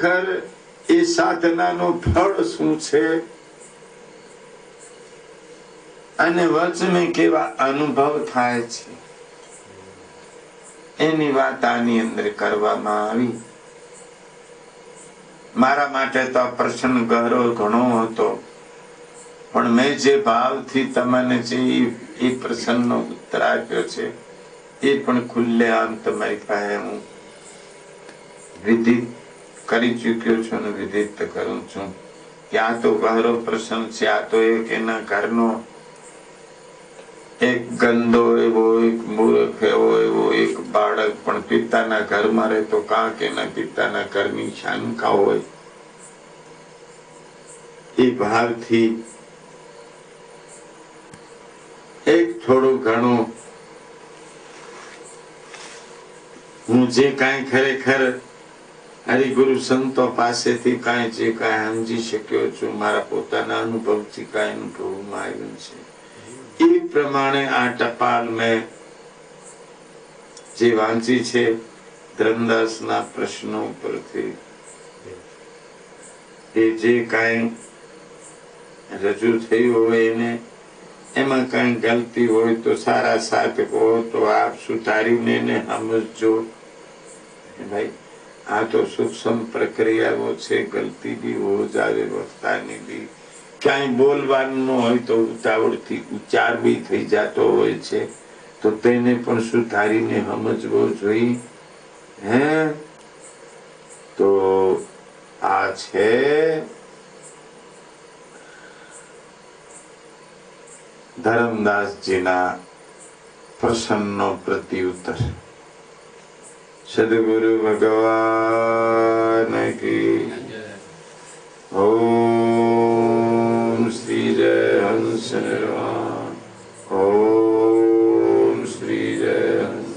ખર એ સાધનાનો ફળ શું છે? અને વચમે કેવા અનુભવ થાય છે? એની વાત આની અંદર કરવામાં આવી. મારા માટે તો પ્રશ્ન ગહરો ઘણો હતો. પણ મેં જે ભાવથી તમને જે એ પ્રશ્નનો ઉત્તર આપ્યો છે, એ પણ ખુલ્લે આમ તમારી પાસે હું. વિધિત કરી ચૂક્યો છું અને વિધિત કરું છું. કે આ તો ગહરો પ્રસંગ છે, આ તો એક એના ઘરનો એક ગંદો એવો, એક મૂર્ખ એવો એવો, એક બાળક. પણ પિતાના ઘરમાં રહે તો કાંક એના પિતાના ઘરની શંકા હોય. એ ભાવથી એક થોડું ઘણું હું જે કાંઈ ખરેખર હરિગુરુ સંતો પાસેથી કાંઈ જે કાંઈ સમજી શક્યો છું, મારા પોતાના અનુભવથી કાંઈ અનુભવમાં આવ્યું છે. એ પ્રમાણે આ ટપાલ મેં જે વાંચી છે ધર્મદાસના પ્રશ્નો પરથી એ જે કાંઈ રજૂ થયું હોય એને, એમાં કાંઈ ગલતી હોય તો સારા સાથ કહો તો આપ સુધારીને એને સમજો ભાઈ? આ તો સૂક્ષ્મ પ્રક્રિયાઓ છે, ગલતી બી હો જાવે વક્તાની બી. ક્યાંય બોલવાનું હોય તો ઉતાવળથી ઉચ્ચાર બી થઈ જતો હોય છે. તો તેને પણ સુધારીને સમજવો જોઈએ? હે? તો આ છે ધરમદાસજીના પ્રસન્નનો પ્રત્યુત્તર. સદગુરુ ભગવાન કી ઓમ શ્રી જય હંસ ઓમ